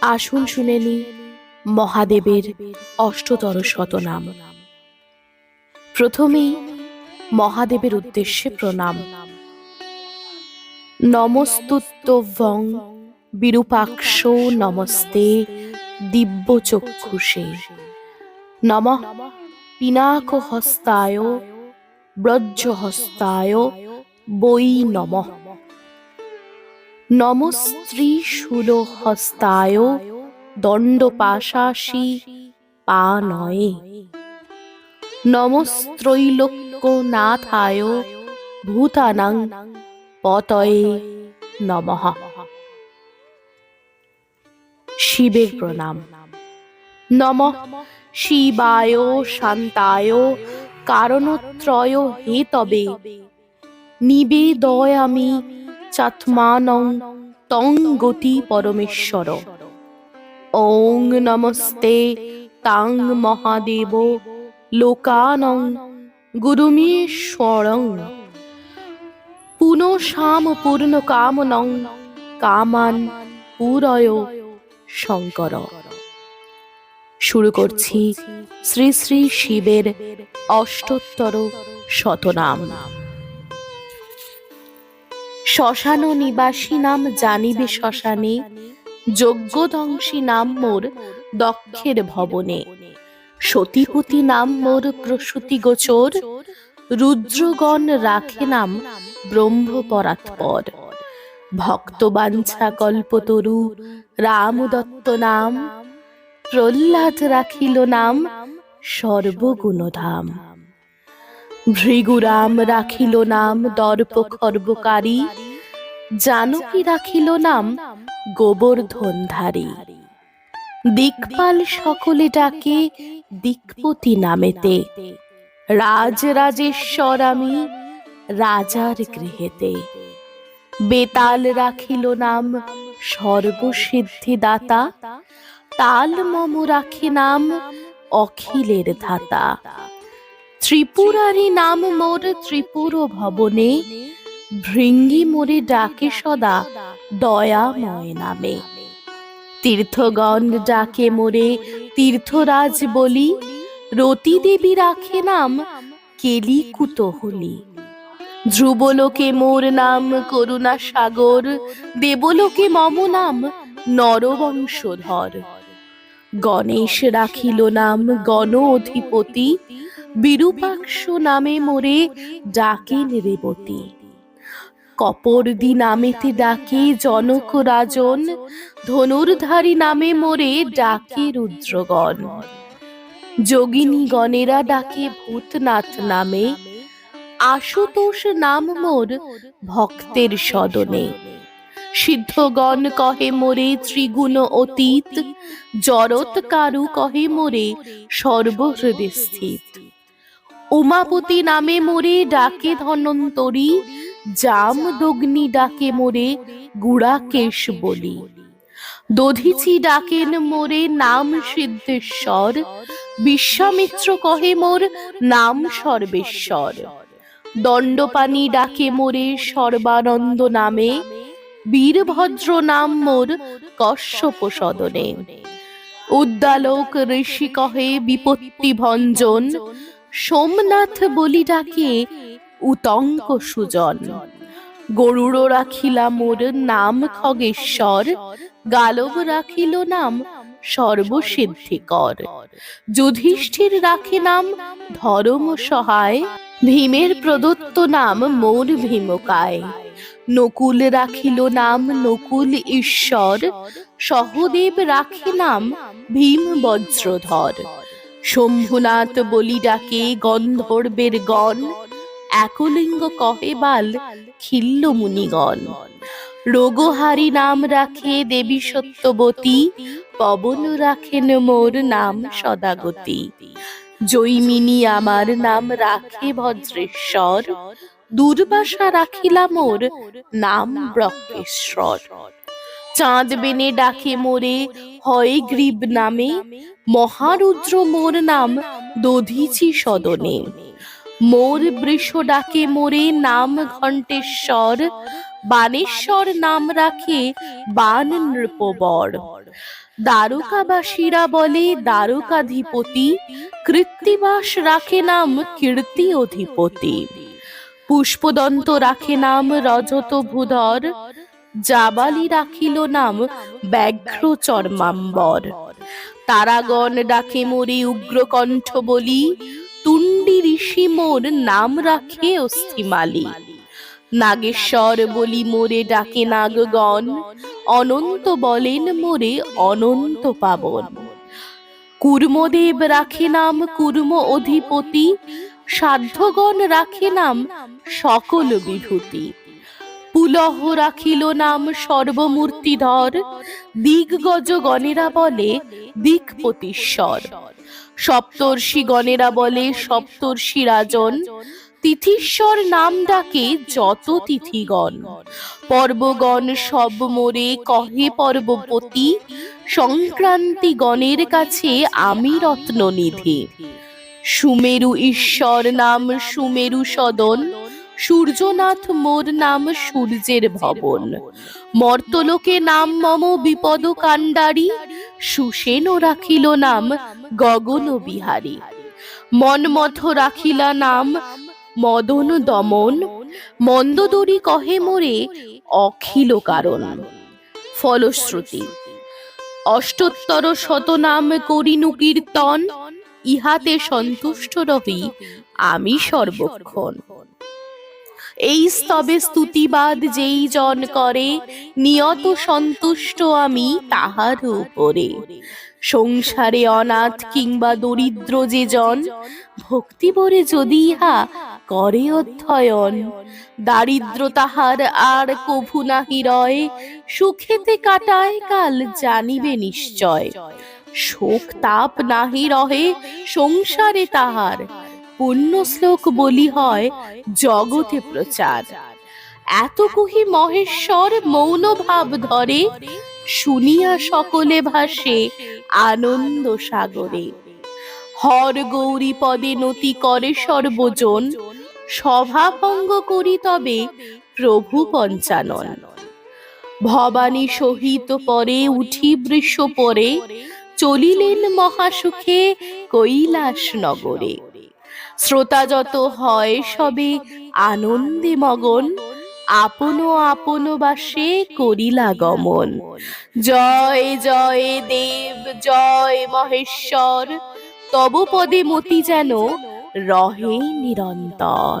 আসুন শুনে নি মহাদেবের অষ্টতর শতনাম। প্রথমেই মহাদেবের উদ্দেশ্যে প্রণাম। নমস্তুত্যং বিরূপাক্ষ নমস্তে দিব্য চক্ষুষে নম পিনাক হস্তায় ব্রজ্জহস্তায় বৈ নম নম। স্ত্রী শূল হস্তায় দণ্ডপাশাসী পা নয়ে নমস্ত্রৈলোক্যনাথায় ভূতানাং পতয়ে নমঃ। শিবের প্রণাম। নম। শিবায় শান্তায় কারণত্রয় হে তবে। নিবেদয়ামি চাত্মানং তং পরমেশ্বর। ওং নমস্তে তাং মহাদেব লোকানং গুরুমীশ্বরং পুনঃসাম পূর্ণ কামনং কামান পুরয় শঙ্কর। শুরু করছি শ্রী শ্রী শিবের অষ্টোত্তর শতনাম। শ্মশান নিবাসী নাম জানিবে শ্মশানে যজ্ঞদংশী নাম মোর দক্ষের ভবনে। সতীপতি নাম মোর প্রসূতি গোচর, রুদ্রগণ রাখে নাম ব্রহ্মপরাৎপর। ভক্তবাঞ্ছা কল্পতরু রামদত্ত নাম, প্রহ্লাদ রাখিল নাম সর্বগুণধাম। ভৃগুরাম রাখিল নাম দর্প খর্বকারী জানকী রাখিল নাম গোবর্ধনধারী। দিকপাল সকলে ডাকে দিকপতি নামেতে। রাজ রাজেশ্বর আমি রাজার গৃহেতে। বেতাল রাখিল নাম সর্বসিদ্ধিদাতা। তাল মম রাখি নাম অখিলের ধাতা। ত্রিপুরারি নাম মোর ত্রিপুর ভবনে, ভৃঙ্গি মোরে ডাকে সদা দয়াময় নামে। তীর্থগণ ডাকে মোরে তীর্থরাজ বলি, রতি দেবী রাখে নাম কেলি কুতহলি ধ্রুবলোকে মোর নাম করুণা সাগর, দেবলোকে মম নাম নরবংশধর। গণেশ রাখিল নাম গণ অধিপতি বিরূপাক্ষ নামে মোরে ডাকেন রেবতী কপর কপরদি নামেতে ডাকে জনক রাজন, ধনুর্ধারী নামে মোরে ডাকে রুদ্রগণ। যোগিনী গণেরা ডাকে ভূতনাথ নামে, আশুতোষ নাম মোর ভক্তের সদনে। সিদ্ধগণ কহে মোরে ত্রিগুণ অতীত জরৎ কারু কহে মোরে সর্বহৃদে স্থিত। উমাপতি নামে মোরে ডাকে ধনন্তরী, জাম দগ্নি ডাকে মোরে গুড়াকেশ বলি। দধিচি ডাকেন মোরে নাম সিদ্ধেশ্বর, বিশ্বামিত্র কহে মোর নাম সর্বেশ্বর। দণ্ডপানি ডাকে মোরে সর্বানন্দ নামে, বীরভদ্র নাম মোর কশ্যপ সদনে। উদ্দালক ঋষি কহে বিপত্তি ভঞ্জন সোমনাথ বলি ডাকে উতঙ্ক সুজন। গরুড় রাখিলা মোর নাম খগেশ্বর, গালব রাখিল নাম সর্বসিদ্ধিকর। যুধিষ্ঠির রাখে নাম ধর্ম সহায়, ভীমের প্রদত্ত নাম মোর ভীমকায়। নকুল রাখিল নাম নকুল ঈশ্বর, সহদেব রাখে নাম ভীম বজ্রধর। শম্ভুনাথ বলি ডাকে, গন্ধর্বের গণ। একলিঙ্গ কহে বাল, খিল্ল মুনিগণ। রোগহারি নাম রাখে দেবী সত্যবতী, পবন রাখেন মোর নাম সদাগতি। জৈমিনী আমার নাম রাখে ভদ্রেশ্বর, দুর্বাসা রাখিলা মোর নাম ব্রহ্মেশ্বর চাঁদ বেনে ডাকে মোরে, হয় গ্রীব নামে। মহারুদ্র মোর নাম দধিচি সদনে। মোর বৃষ ডাকে মোরে, নাম ঘণ্টেশ্বর। বানেশ্বর নাম রাখে বান নৃপবর। দ্বারকাবাসীরা বলে, দ্বারকাধিপতি। কৃত্তিবাস রাখে নাম কীর্তি অধিপতি। পুষ্পদন্ত রাখে নাম রজত ভূধর জাবালি রাখিল নাম ব্যাঘ্র চর্মাম্বর। তারাগণ ডাকে মোরে উগ্রকণ্ঠ বলি তুন্ডি ঋষি মোর নাম রাখে অস্থিমালি। নাগেশ্বর বলি, মোরে ডাকে নাগগণ, অনন্ত বলেন মোরে অনন্ত পাবন। কুর্মদেব রাখে নাম কুর্ম অধিপতি, সাধ্যগণ রাখে নাম সকল বিভূতি। পুলহ রাখিল নাম সর্বমূর্তিধর। দিগ্গজ গণেরা বলে দিকপতিশ্বর। সপ্তর্ষি গণেরা বলে সপ্তর্ষি রাজন। তিথিশ্বর নাম ডাকে যত তিথিগণ। পর্বগণ সব মোরে কহে পর্বপতি, সংক্রান্তি গণের কাছে আমি রত্ন রত্ননিধি। সুমেরু ঈশ্বর নাম সুমেরু সদন। সূর্যনাথ মোর নাম সূর্যের ভবন। মর্তলোকে নাম মম বিপদ কাণ্ডারি সুসেন রাখিল নাম গগন বিহারী। মনমথ রাখিলা নাম মদন দমন মন্দদরি কহে মোরে অখিল কারণ। ফলশ্রুতি, অষ্টোত্তর শতনাম করিনু কীর্তন, ইহাতে সন্তুষ্ট রহি আমি সর্বক্ষণ। এই স্তবে স্তুতিবাদ যেই জন করে, নিয়ত সন্তুষ্ট আমি তাহার উপরে। সংসারে অনাথ কিংবা দরিদ্র যে জন ভক্তি ভরে যদি ইহা করে অধ্যয়ন, দারিদ্র তাহার আর কভু নাহি রয়, সুখেতে কাটায় কাল জানিবে নিশ্চয়। শোক তাপ নাহি রহে, সংসারে তাহার পুণ্য শ্লোক বলি হয়, জগতে প্রচার। এত কহি মহেশ্বর মৌন ভাব ধরে, শুনিয়া সকলে ভাসে আনন্দ সাগরে। হর গৌরী পদে নতি করে সর্বজন, সভাভঙ্গ করি তবে প্রভু পঞ্চানন। ভবানী সহিত পরে উঠি বৃষ পরে চলিলেন মহাসুখে কৈলাস নগরে শ্রোতা যত হয় সবে আনন্দে মগন আপনো আপনো বাসে করিলা গমন। জয় জয় দেব, জয় মহেশ্বর, তব পদে মতি যেন রহে নিরন্তর।